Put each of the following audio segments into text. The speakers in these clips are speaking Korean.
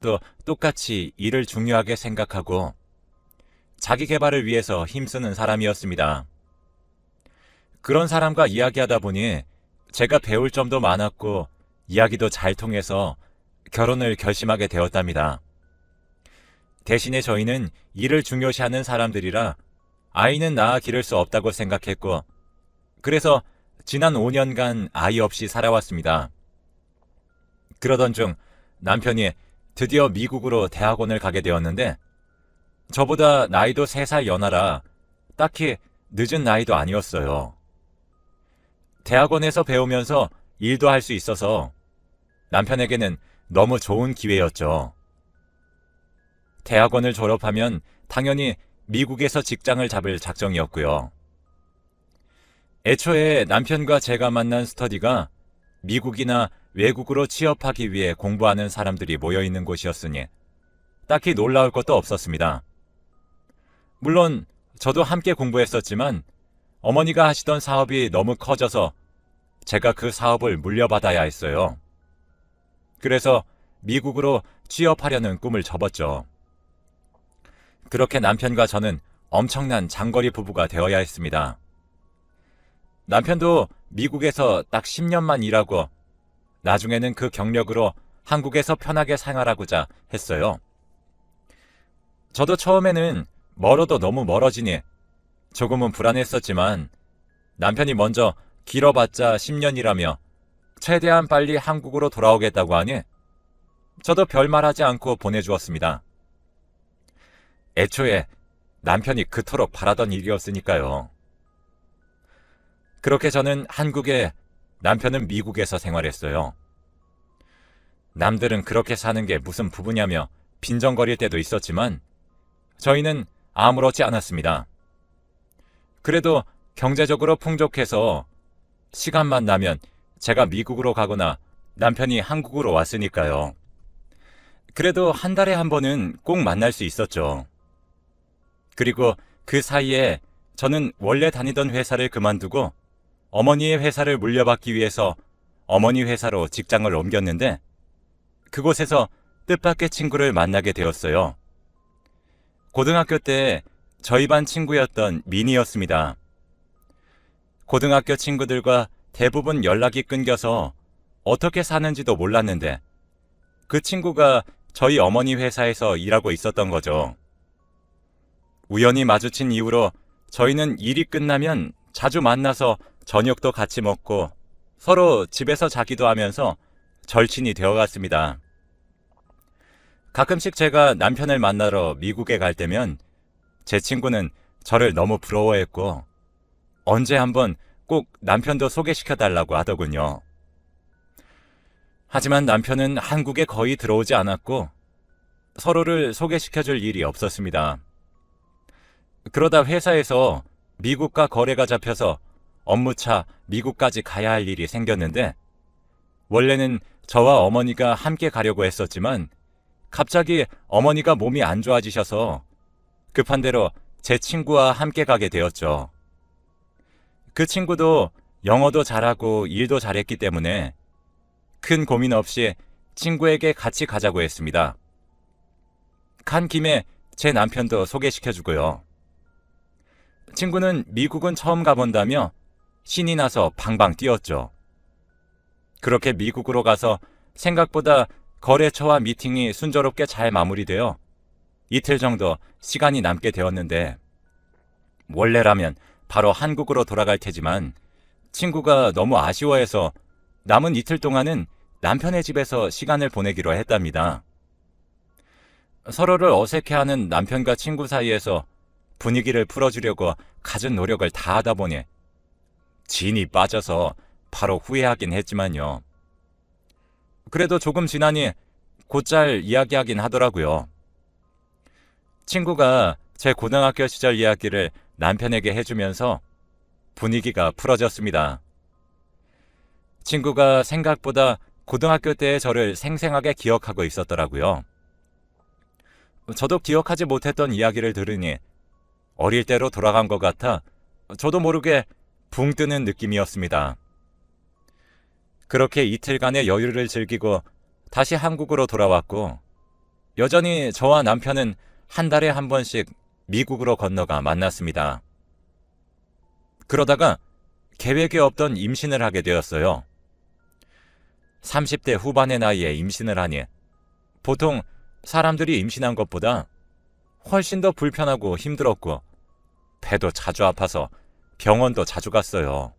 또 똑같이 일을 중요하게 생각하고 자기 개발을 위해서 힘쓰는 사람이었습니다. 그런 사람과 이야기하다 보니 제가 배울 점도 많았고 이야기도 잘 통해서 결혼을 결심하게 되었답니다. 대신에 저희는 일을 중요시하는 사람들이라 아이는 낳아 기를 수 없다고 생각했고 그래서 지난 5년간 아이 없이 살아왔습니다. 그러던 중 남편이 드디어 미국으로 대학원을 가게 되었는데 저보다 나이도 3살 연하라 딱히 늦은 나이도 아니었어요. 대학원에서 배우면서 일도 할 수 있어서 남편에게는 너무 좋은 기회였죠. 대학원을 졸업하면 당연히 미국에서 직장을 잡을 작정이었고요. 애초에 남편과 제가 만난 스터디가 미국이나 외국으로 취업하기 위해 공부하는 사람들이 모여 있는 곳이었으니 딱히 놀라울 것도 없었습니다. 물론 저도 함께 공부했었지만 어머니가 하시던 사업이 너무 커져서 제가 그 사업을 물려받아야 했어요. 그래서 미국으로 취업하려는 꿈을 접었죠. 그렇게 남편과 저는 엄청난 장거리 부부가 되어야 했습니다. 남편도 미국에서 딱 10년만 일하고 나중에는 그 경력으로 한국에서 편하게 생활하고자 했어요. 저도 처음에는 멀어도 너무 멀어지니 조금은 불안했었지만 남편이 먼저 길어봤자 10년이라며 최대한 빨리 한국으로 돌아오겠다고 하니 저도 별말하지 않고 보내주었습니다. 애초에 남편이 그토록 바라던 일이었으니까요. 그렇게 저는 한국에 남편은 미국에서 생활했어요. 남들은 그렇게 사는 게 무슨 부부냐며 빈정거릴 때도 있었지만 저희는 아무렇지 않았습니다. 그래도 경제적으로 풍족해서 시간만 나면 제가 미국으로 가거나 남편이 한국으로 왔으니까요. 그래도 한 달에 한 번은 꼭 만날 수 있었죠. 그리고 그 사이에 저는 원래 다니던 회사를 그만두고 어머니의 회사를 물려받기 위해서 어머니 회사로 직장을 옮겼는데 그곳에서 뜻밖의 친구를 만나게 되었어요. 고등학교 때 저희 반 친구였던 미니였습니다. 고등학교 친구들과 대부분 연락이 끊겨서 어떻게 사는지도 몰랐는데 그 친구가 저희 어머니 회사에서 일하고 있었던 거죠. 우연히 마주친 이후로 저희는 일이 끝나면 자주 만나서 저녁도 같이 먹고 서로 집에서 자기도 하면서 절친이 되어갔습니다. 가끔씩 제가 남편을 만나러 미국에 갈 때면 제 친구는 저를 너무 부러워했고 언제 한번 꼭 남편도 소개시켜 달라고 하더군요. 하지만 남편은 한국에 거의 들어오지 않았고 서로를 소개시켜 줄 일이 없었습니다. 그러다 회사에서 미국과 거래가 잡혀서 업무차 미국까지 가야 할 일이 생겼는데 원래는 저와 어머니가 함께 가려고 했었지만 갑자기 어머니가 몸이 안 좋아지셔서 급한 대로 제 친구와 함께 가게 되었죠. 그 친구도 영어도 잘하고 일도 잘했기 때문에 큰 고민 없이 친구에게 같이 가자고 했습니다. 간 김에 제 남편도 소개시켜 주고요. 친구는 미국은 처음 가본다며 신이 나서 방방 뛰었죠. 그렇게 미국으로 가서 생각보다 거래처와 미팅이 순조롭게 잘 마무리되어 이틀 정도 시간이 남게 되었는데 원래라면 바로 한국으로 돌아갈 테지만 친구가 너무 아쉬워해서 남은 이틀 동안은 남편의 집에서 시간을 보내기로 했답니다. 서로를 어색해하는 남편과 친구 사이에서 분위기를 풀어주려고 갖은 노력을 다 하다 보니 진이 빠져서 바로 후회하긴 했지만요. 그래도 조금 지나니 곧잘 이야기하긴 하더라고요. 친구가 제 고등학교 시절 이야기를 남편에게 해주면서 분위기가 풀어졌습니다. 친구가 생각보다 고등학교 때의 저를 생생하게 기억하고 있었더라고요. 저도 기억하지 못했던 이야기를 들으니 어릴 때로 돌아간 것 같아 저도 모르게 붕 뜨는 느낌이었습니다. 그렇게 이틀간의 여유를 즐기고 다시 한국으로 돌아왔고 여전히 저와 남편은 한 달에 한 번씩 미국으로 건너가 만났습니다. 그러다가 계획에 없던 임신을 하게 되었어요. 30대 후반의 나이에 임신을 하니 보통 사람들이 임신한 것보다 훨씬 더 불편하고 힘들었고 배도 자주 아파서 병원도 자주 갔어요.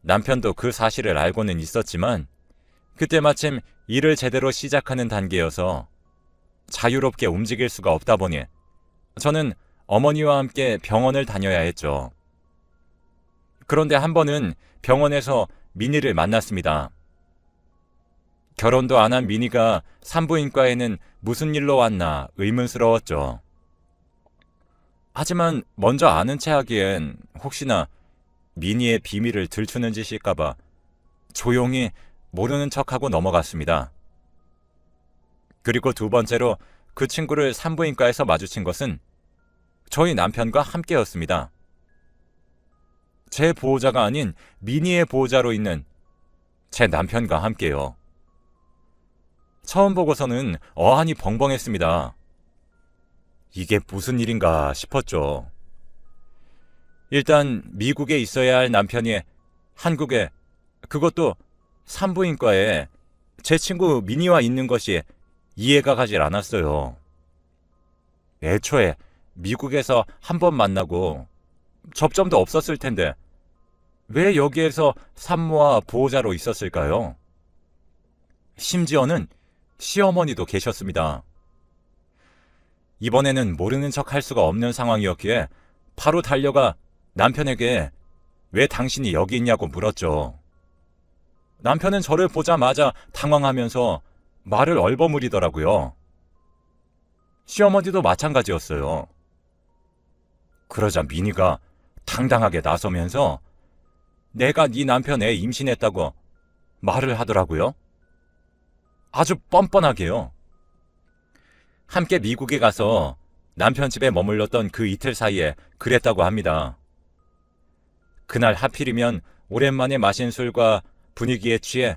남편도 그 사실을 알고는 있었지만 그때 마침 일을 제대로 시작하는 단계여서 자유롭게 움직일 수가 없다 보니 저는 어머니와 함께 병원을 다녀야 했죠. 그런데 한 번은 병원에서 미니를 만났습니다. 결혼도 안 한 미니가 산부인과에는 무슨 일로 왔나 의문스러웠죠. 하지만 먼저 아는 체 하기엔 혹시나 미니의 비밀을 들추는 짓일까봐 조용히 모르는 척하고 넘어갔습니다. 그리고 두 번째로 그 친구를 산부인과에서 마주친 것은 저희 남편과 함께였습니다. 제 보호자가 아닌 미니의 보호자로 있는 제 남편과 함께요. 처음 보고서는 어안이 벙벙했습니다. 이게 무슨 일인가 싶었죠. 일단 미국에 있어야 할 남편이 한국에 그것도 산부인과에 제 친구 미니와 있는 것이 이해가 가질 않았어요. 애초에 미국에서 한 번 만나고 접점도 없었을 텐데 왜 여기에서 산모와 보호자로 있었을까요? 심지어는 시어머니도 계셨습니다. 이번에는 모르는 척 할 수가 없는 상황이었기에 바로 달려가 남편에게 왜 당신이 여기 있냐고 물었죠. 남편은 저를 보자마자 당황하면서 말을 얼버무리더라고요. 시어머니도 마찬가지였어요. 그러자 미니가 당당하게 나서면서 내가 네 남편 애 임신했다고 말을 하더라고요. 아주 뻔뻔하게요. 함께 미국에 가서 남편 집에 머물렀던 그 이틀 사이에 그랬다고 합니다. 그날 하필이면 오랜만에 마신 술과 분위기에 취해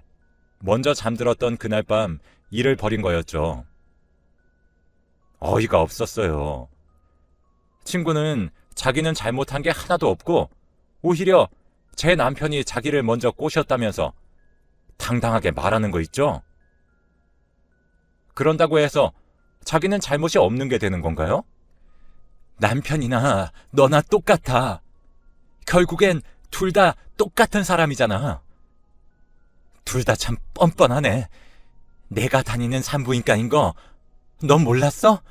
먼저 잠들었던 그날 밤 일을 벌인 거였죠. 어이가 없었어요. 친구는 자기는 잘못한 게 하나도 없고 오히려 제 남편이 자기를 먼저 꼬셨다면서 당당하게 말하는 거 있죠? 그런다고 해서 자기는 잘못이 없는 게 되는 건가요? 남편이나 너나 똑같아. 결국엔 둘 다 똑같은 사람이잖아. 둘 다 참 뻔뻔하네. 내가 다니는 산부인과인 거 넌 몰랐어?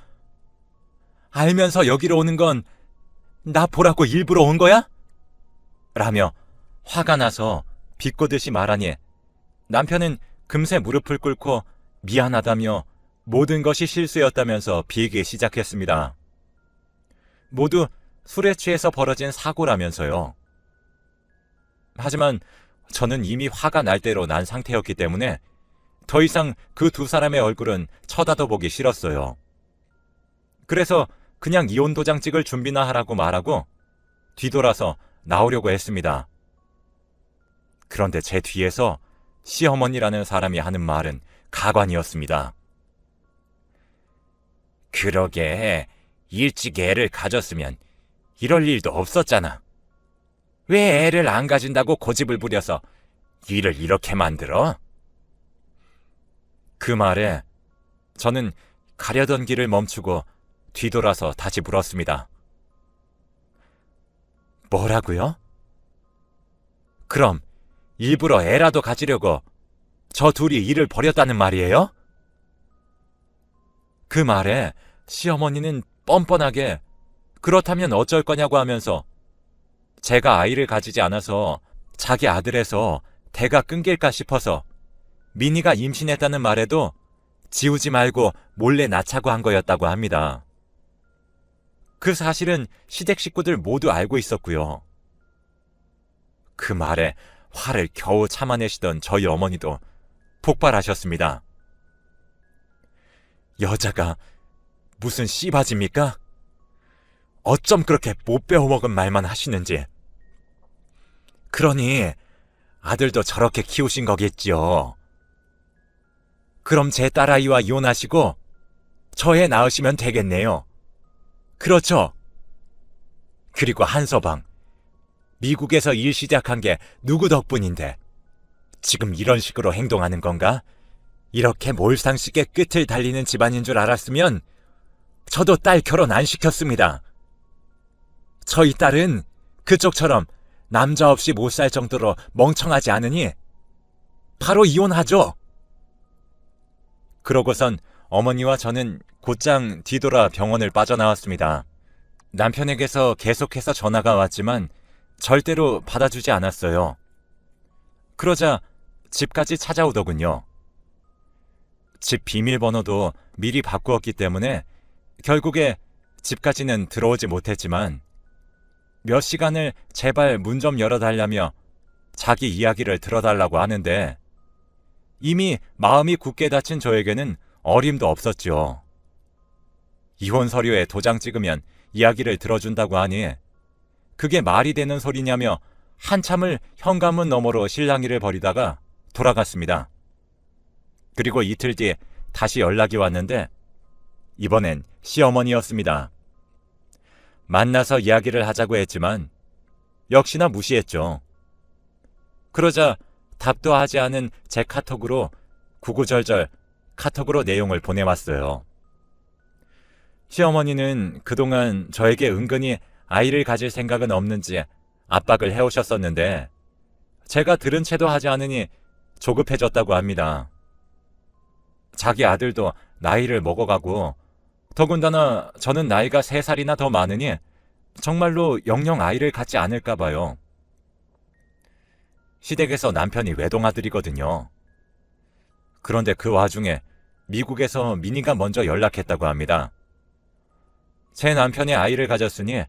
알면서 여기로 오는 건 나 보라고 일부러 온 거야? 라며 화가 나서 비꼬듯이 말하니 남편은 금세 무릎을 꿇고 미안하다며 모든 것이 실수였다면서 비기 시작했습니다. 모두 술에 취해서 벌어진 사고라면서요. 하지만 저는 이미 화가 날 대로 난 상태였기 때문에 더 이상 그 두 사람의 얼굴은 쳐다도 보기 싫었어요. 그래서 그냥 이혼 도장 찍을 준비나 하라고 말하고 뒤돌아서 나오려고 했습니다. 그런데 제 뒤에서 시어머니라는 사람이 하는 말은 가관이었습니다. 그러게 일찍 애를 가졌으면 이럴 일도 없었잖아. 왜 애를 안 가진다고 고집을 부려서 일을 이렇게 만들어? 그 말에 저는 가려던 길을 멈추고 뒤돌아서 다시 물었습니다. 뭐라고요? 그럼 일부러 애라도 가지려고 저 둘이 일을 벌였다는 말이에요? 그 말에 시어머니는 뻔뻔하게 그렇다면 어쩔 거냐고 하면서 제가 아이를 가지지 않아서 자기 아들에서 대가 끊길까 싶어서 미니가 임신했다는 말에도 지우지 말고 몰래 낳자고 한 거였다고 합니다. 그 사실은 시댁 식구들 모두 알고 있었고요. 그 말에 화를 겨우 참아내시던 저희 어머니도 폭발하셨습니다. 여자가 무슨 씨바집니까? 어쩜 그렇게 못 배워먹은 말만 하시는지. 그러니 아들도 저렇게 키우신 거겠지요. 그럼 제 딸아이와 이혼하시고 저애 낳으시면 되겠네요. 그렇죠. 그리고 한서방. 미국에서 일 시작한 게 누구 덕분인데 지금 이런 식으로 행동하는 건가? 이렇게 몰상식의 끝을 달리는 집안인 줄 알았으면 저도 딸 결혼 안 시켰습니다. 저희 딸은 그쪽처럼 남자 없이 못 살 정도로 멍청하지 않으니 바로 이혼하죠. 그러고선 어머니와 저는 곧장 뒤돌아 병원을 빠져나왔습니다. 남편에게서 계속해서 전화가 왔지만 절대로 받아주지 않았어요. 그러자 집까지 찾아오더군요. 집 비밀번호도 미리 바꾸었기 때문에 결국에 집까지는 들어오지 못했지만 몇 시간을 제발 문 좀 열어달라며 자기 이야기를 들어달라고 하는데 이미 마음이 굳게 닫힌 저에게는 어림도 없었죠. 이혼 서류에 도장 찍으면 이야기를 들어준다고 하니 그게 말이 되는 소리냐며 한참을 현관문 너머로 실랑이를 벌이다가 돌아갔습니다. 그리고 이틀 뒤 다시 연락이 왔는데 이번엔 시어머니였습니다. 만나서 이야기를 하자고 했지만 역시나 무시했죠. 그러자 답도 하지 않은 제 카톡으로 구구절절 카톡으로 내용을 보내왔어요. 시어머니는 그동안 저에게 은근히 아이를 가질 생각은 없는지 압박을 해오셨었는데 제가 들은 채도 하지 않으니 조급해졌다고 합니다. 자기 아들도 나이를 먹어가고 더군다나 저는 나이가 3살이나 더 많으니 정말로 영영 아이를 갖지 않을까 봐요. 시댁에서 남편이 외동아들이거든요. 그런데 그 와중에 미국에서 미니가 먼저 연락했다고 합니다. 제 남편이 아이를 가졌으니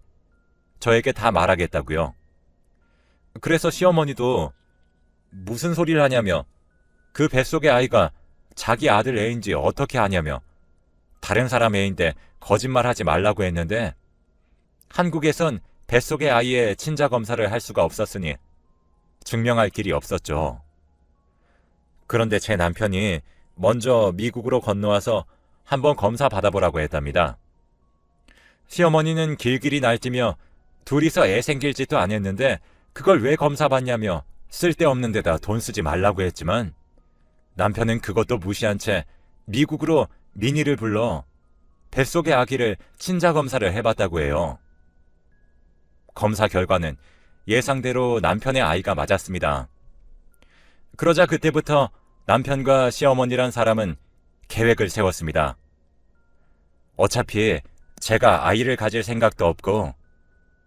저에게 다 말하겠다고요. 그래서 시어머니도 무슨 소리를 하냐며 그 뱃속의 아이가 자기 아들 애인지 어떻게 하냐며 다른 사람 애인데 거짓말하지 말라고 했는데 한국에선 뱃속의 아이의 친자 검사를 할 수가 없었으니 증명할 길이 없었죠. 그런데 제 남편이 먼저 미국으로 건너와서 한번 검사 받아보라고 했답니다. 시어머니는 길길이 날뛰며 둘이서 애 생길 짓도 안 했는데 그걸 왜 검사 받냐며 쓸데없는 데다 돈 쓰지 말라고 했지만 남편은 그것도 무시한 채 미국으로 미니를 불러 뱃속의 아기를 친자 검사를 해봤다고 해요. 검사 결과는 예상대로 남편의 아이가 맞았습니다. 그러자 그때부터 남편과 시어머니란 사람은 계획을 세웠습니다. 어차피 제가 아이를 가질 생각도 없고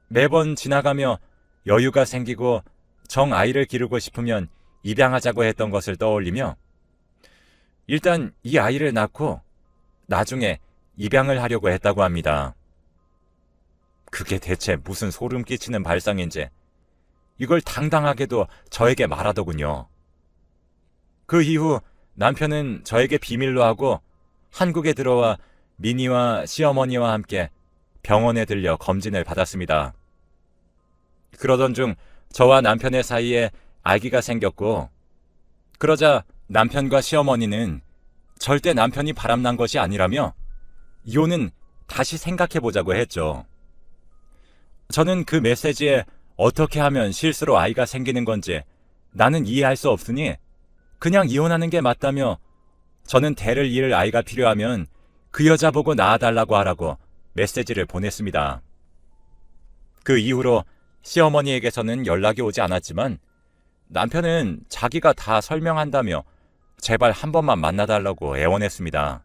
매번 지나가며 여유가 생기고 정 아이를 기르고 싶으면 입양하자고 했던 것을 떠올리며 일단 이 아이를 낳고 나중에 입양을 하려고 했다고 합니다. 그게 대체 무슨 소름 끼치는 발상인지 이걸 당당하게도 저에게 말하더군요. 그 이후 남편은 저에게 비밀로 하고 한국에 들어와 미니와 시어머니와 함께 병원에 들려 검진을 받았습니다. 그러던 중 저와 남편의 사이에 아기가 생겼고, 그러자 남편과 시어머니는 절대 남편이 바람난 것이 아니라며 이혼은 다시 생각해 보자고 했죠. 저는 그 메시지에 어떻게 하면 실수로 아이가 생기는 건지 나는 이해할 수 없으니 그냥 이혼하는 게 맞다며 저는 대를 이을 아이가 필요하면 그 여자 보고 낳아달라고 하라고 메시지를 보냈습니다. 그 이후로 시어머니에게서는 연락이 오지 않았지만 남편은 자기가 다 설명한다며 제발 한 번만 만나달라고 애원했습니다.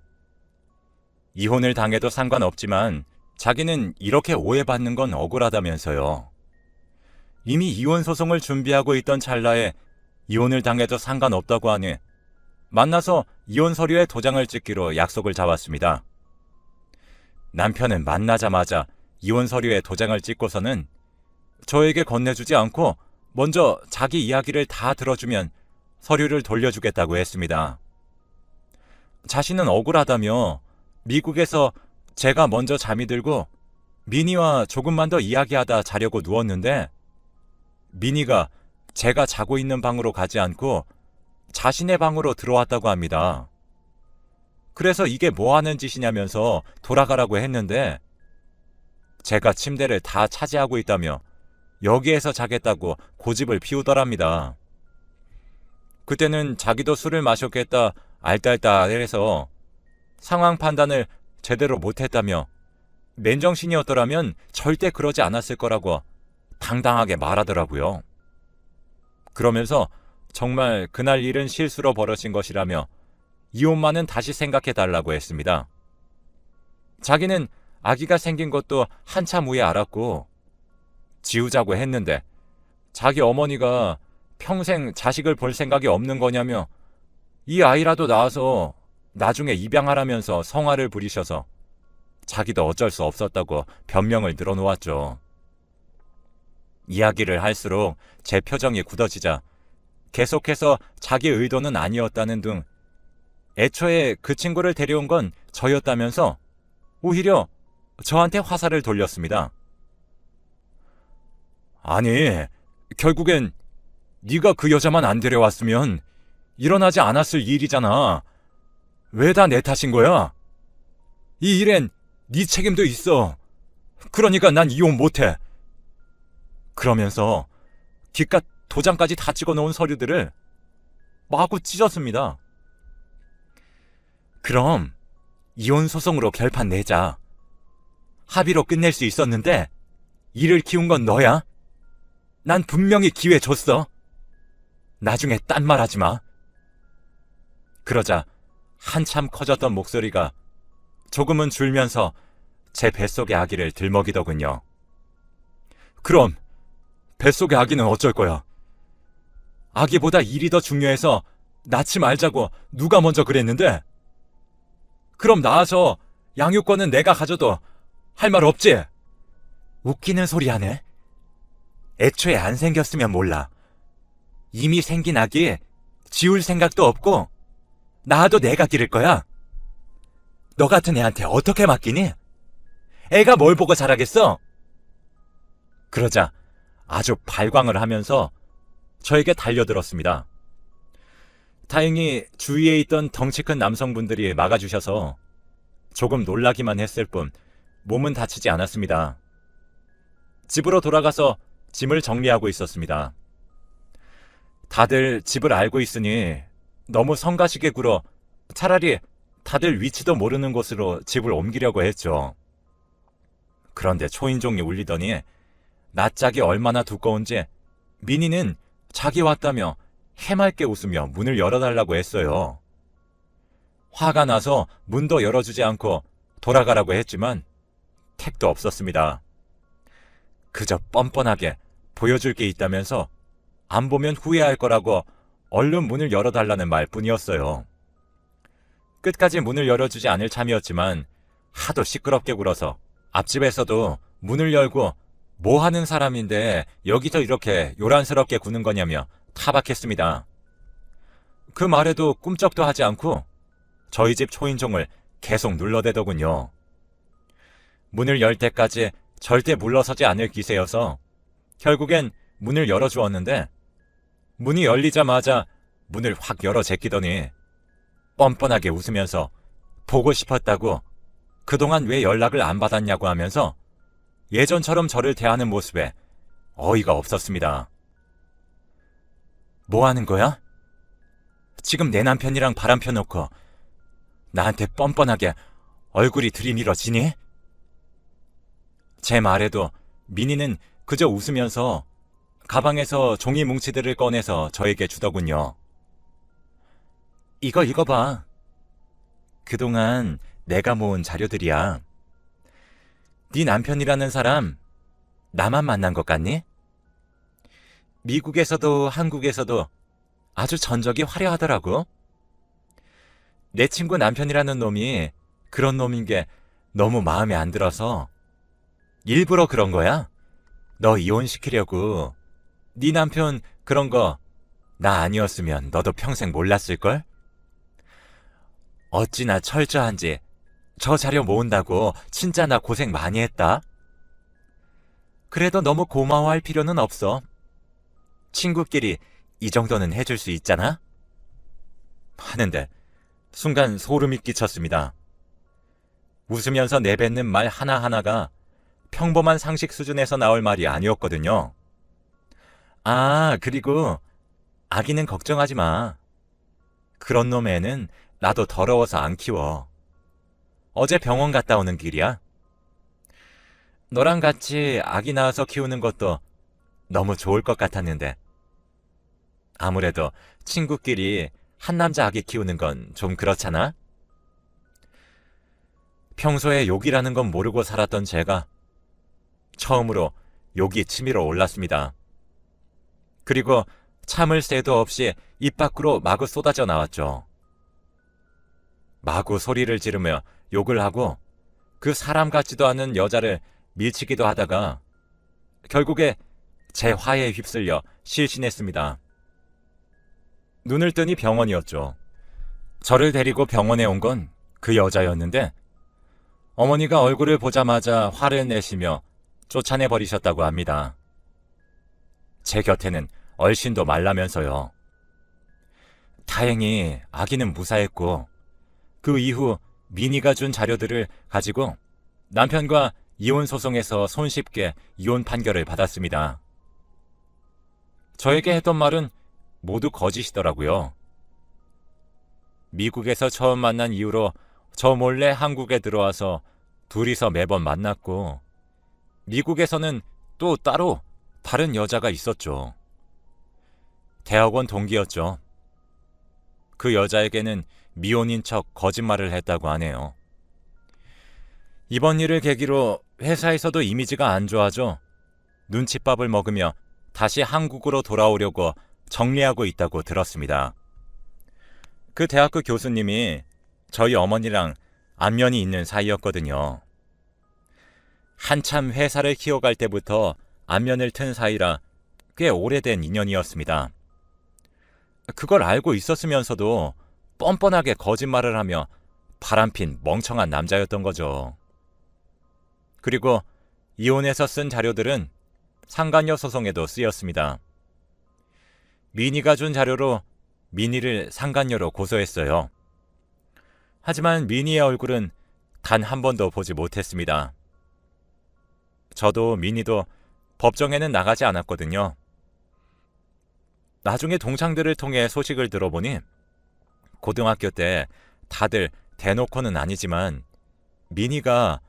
이혼을 당해도 상관없지만 자기는 이렇게 오해받는 건 억울하다면서요. 이미 이혼 소송을 준비하고 있던 찰나에 이혼을 당해도 상관없다고 하니 만나서 이혼 서류에 도장을 찍기로 약속을 잡았습니다. 남편은 만나자마자 이혼 서류에 도장을 찍고서는 저에게 건네주지 않고 먼저 자기 이야기를 다 들어주면 서류를 돌려주겠다고 했습니다. 자신은 억울하다며 미국에서 제가 먼저 잠이 들고 미니와 조금만 더 이야기하다 자려고 누웠는데 미니가 제가 자고 있는 방으로 가지 않고 자신의 방으로 들어왔다고 합니다. 그래서 이게 뭐 하는 짓이냐면서 돌아가라고 했는데 제가 침대를 다 차지하고 있다며 여기에서 자겠다고 고집을 피우더랍니다. 그때는 자기도 술을 마셨겠다 알딸딸해서 상황 판단을 제대로 못했다며 맨정신이었더라면 절대 그러지 않았을 거라고 당당하게 말하더라고요. 그러면서 정말 그날 일은 실수로 벌어진 것이라며 이혼만은 다시 생각해 달라고 했습니다. 자기는 아기가 생긴 것도 한참 후에 알았고 지우자고 했는데 자기 어머니가 평생 자식을 볼 생각이 없는 거냐며 이 아이라도 낳아서 나중에 입양하라면서 성화를 부리셔서 자기도 어쩔 수 없었다고 변명을 늘어놓았죠. 이야기를 할수록 제 표정이 굳어지자 계속해서 자기 의도는 아니었다는 등 애초에 그 친구를 데려온 건 저였다면서 오히려 저한테 화살을 돌렸습니다. 아니, 결국엔 네가 그 여자만 안 데려왔으면 일어나지 않았을 일이잖아. 왜 다 내 탓인 거야? 이 일엔 네 책임도 있어. 그러니까 난 이혼 못해. 그러면서 기껏 도장까지 다 찍어 놓은 서류들을 마구 찢었습니다. 그럼 이혼 소송으로 결판 내자. 합의로 끝낼 수 있었는데 일을 키운 건 너야? 난 분명히 기회 줬어. 나중에 딴 말 하지 마. 그러자 한참 커졌던 목소리가 조금은 줄면서 제 뱃속의 아기를 들먹이더군요. 그럼 뱃속의 아기는 어쩔 거야? 아기보다 일이 더 중요해서 낳지 말자고 누가 먼저 그랬는데? 그럼 낳아서 양육권은 내가 가져도 할 말 없지? 웃기는 소리 하네. 애초에 안 생겼으면 몰라. 이미 생긴 아기 지울 생각도 없고 낳아도 내가 기를 거야. 너 같은 애한테 어떻게 맡기니? 애가 뭘 보고 자라겠어? 그러자 아주 발광을 하면서 저에게 달려들었습니다. 다행히 주위에 있던 덩치 큰 남성분들이 막아주셔서 조금 놀라기만 했을 뿐 몸은 다치지 않았습니다. 집으로 돌아가서 짐을 정리하고 있었습니다. 다들 집을 알고 있으니 너무 성가시게 굴어 차라리 다들 위치도 모르는 곳으로 집을 옮기려고 했죠. 그런데 초인종이 울리더니 낯짝이 얼마나 두꺼운지 미니는 자기 왔다며 해맑게 웃으며 문을 열어달라고 했어요. 화가 나서 문도 열어주지 않고 돌아가라고 했지만 택도 없었습니다. 그저 뻔뻔하게 보여줄 게 있다면서 안 보면 후회할 거라고 얼른 문을 열어달라는 말 뿐이었어요. 끝까지 문을 열어주지 않을 참이었지만 하도 시끄럽게 굴어서 앞집에서도 문을 열고 뭐 하는 사람인데 여기서 이렇게 요란스럽게 구는 거냐며 타박했습니다. 그 말에도 꿈쩍도 하지 않고 저희 집 초인종을 계속 눌러대더군요. 문을 열 때까지 절대 물러서지 않을 기세여서 결국엔 문을 열어주었는데 문이 열리자마자 문을 확 열어 제끼더니 뻔뻔하게 웃으면서 보고 싶었다고 그동안 왜 연락을 안 받았냐고 하면서 예전처럼 저를 대하는 모습에 어이가 없었습니다. 뭐 하는 거야? 지금 내 남편이랑 바람 펴놓고 나한테 뻔뻔하게 얼굴이 들이밀어지니? 제 말에도 미니는 그저 웃으면서 가방에서 종이 뭉치들을 꺼내서 저에게 주더군요. 이거 읽어봐. 그동안 내가 모은 자료들이야. 네 남편이라는 사람 나만 만난 것 같니? 미국에서도 한국에서도 아주 전적이 화려하더라고. 내 친구 남편이라는 놈이 그런 놈인 게 너무 마음에 안 들어서 일부러 그런 거야. 너 이혼시키려고. 네 남편 그런 거 나 아니었으면 너도 평생 몰랐을걸? 어찌나 철저한지 저 자료 모은다고 진짜 나 고생 많이 했다. 그래도 너무 고마워할 필요는 없어. 친구끼리 이 정도는 해줄 수 있잖아? 하는데 순간 소름이 끼쳤습니다. 웃으면서 내뱉는 말 하나하나가 평범한 상식 수준에서 나올 말이 아니었거든요. 아, 그리고 아기는 걱정하지 마. 그런 놈 애는 나도 더러워서 안 키워. 어제 병원 갔다 오는 길이야. 너랑 같이 아기 낳아서 키우는 것도 너무 좋을 것 같았는데. 아무래도 친구끼리 한 남자 아기 키우는 건 좀 그렇잖아? 평소에 욕이라는 건 모르고 살았던 제가 처음으로 욕이 치밀어 올랐습니다. 그리고 참을 새도 없이 입 밖으로 마구 쏟아져 나왔죠. 마구 소리를 지르며 욕을 하고 그 사람 같지도 않은 여자를 밀치기도 하다가 결국에 제 화에 휩쓸려 실신했습니다. 눈을 뜨니 병원이었죠. 저를 데리고 병원에 온 건 그 여자였는데 어머니가 얼굴을 보자마자 화를 내시며 쫓아내 버리셨다고 합니다. 제 곁에는 얼씬도 말라면서요. 다행히 아기는 무사했고 그 이후 미니가 준 자료들을 가지고 남편과 이혼 소송에서 손쉽게 이혼 판결을 받았습니다. 저에게 했던 말은 모두 거짓이더라고요. 미국에서 처음 만난 이후로 저 몰래 한국에 들어와서 둘이서 매번 만났고 미국에서는 또 따로 다른 여자가 있었죠. 대학원 동기였죠. 그 여자에게는 미혼인 척 거짓말을 했다고 하네요. 이번 일을 계기로 회사에서도 이미지가 안 좋아져 눈칫밥을 먹으며 다시 한국으로 돌아오려고 정리하고 있다고 들었습니다. 그 대학교 교수님이 저희 어머니랑 안면이 있는 사이였거든요. 한참 회사를 키워갈 때부터 안면을 튼 사이라 꽤 오래된 인연이었습니다. 그걸 알고 있었으면서도 뻔뻔하게 거짓말을 하며 바람핀 멍청한 남자였던 거죠. 그리고 이혼해서 쓴 자료들은 상간녀 소송에도 쓰였습니다. 미니가 준 자료로 미니를 상간녀로 고소했어요. 하지만 미니의 얼굴은 단 한 번도 보지 못했습니다. 저도 미니도 법정에는 나가지 않았거든요. 나중에 동창들을 통해 소식을 들어보니 고등학교 때 다들 대놓고는 아니지만 미니가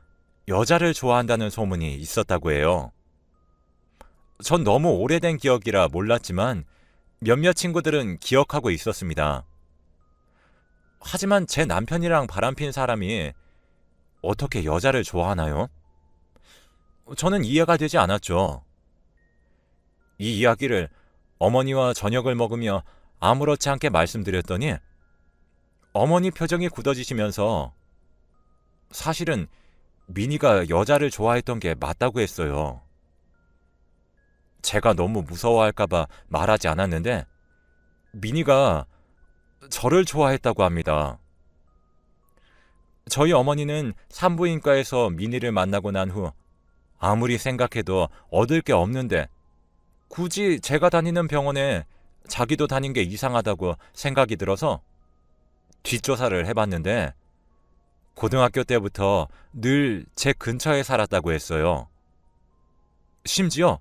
여자를 좋아한다는 소문이 있었다고 해요. 전 너무 오래된 기억이라 몰랐지만 몇몇 친구들은 기억하고 있었습니다. 하지만 제 남편이랑 바람핀 사람이 어떻게 여자를 좋아하나요? 저는 이해가 되지 않았죠. 이 이야기를 어머니와 저녁을 먹으며 아무렇지 않게 말씀드렸더니 어머니 표정이 굳어지시면서 사실은 미니가 여자를 좋아했던 게 맞다고 했어요. 제가 너무 무서워할까봐 말하지 않았는데 미니가 저를 좋아했다고 합니다. 저희 어머니는 산부인과에서 미니를 만나고 난 후 아무리 생각해도 얻을 게 없는데 굳이 제가 다니는 병원에 자기도 다닌 게 이상하다고 생각이 들어서 뒷조사를 해봤는데 고등학교 때부터 늘 제 근처에 살았다고 했어요. 심지어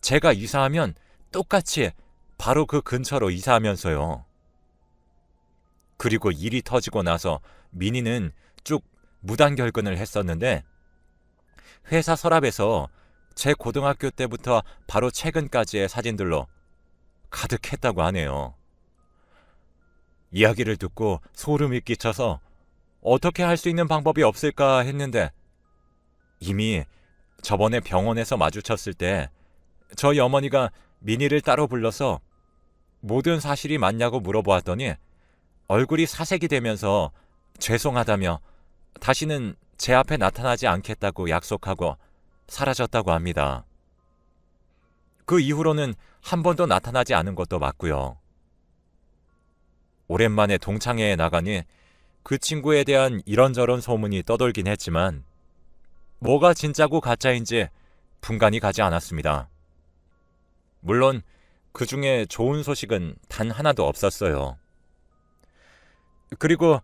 제가 이사하면 똑같이 바로 그 근처로 이사하면서요. 그리고 일이 터지고 나서 미니는 쭉 무단 결근을 했었는데 회사 서랍에서 제 고등학교 때부터 바로 최근까지의 사진들로 가득했다고 하네요. 이야기를 듣고 소름이 끼쳐서 어떻게 할 수 있는 방법이 없을까 했는데 이미 저번에 병원에서 마주쳤을 때 저희 어머니가 미니를 따로 불러서 모든 사실이 맞냐고 물어보았더니 얼굴이 사색이 되면서 죄송하다며 다시는 제 앞에 나타나지 않겠다고 약속하고 사라졌다고 합니다. 그 이후로는 한 번도 나타나지 않은 것도 맞고요. 오랜만에 동창회에 나가니 그 친구에 대한 이런저런 소문이 떠돌긴 했지만 뭐가 진짜고 가짜인지 분간이 가지 않았습니다. 물론 그 중에 좋은 소식은 단 하나도 없었어요. 그리고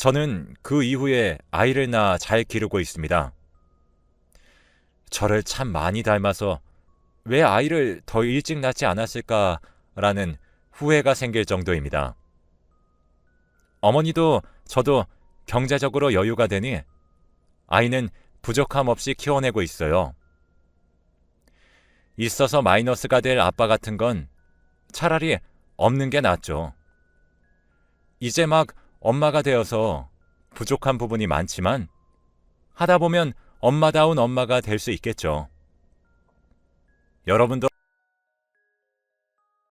저는 그 이후에 아이를 낳아 잘 기르고 있습니다. 저를 참 많이 닮아서 왜 아이를 더 일찍 낳지 않았을까라는 후회가 생길 정도입니다. 어머니도 저도 경제적으로 여유가 되니 아이는 부족함 없이 키워내고 있어요. 있어서 마이너스가 될 아빠 같은 건 차라리 없는 게 낫죠. 이제 막 엄마가 되어서 부족한 부분이 많지만 하다 보면 엄마다운 엄마가 될 수 있겠죠. 여러분도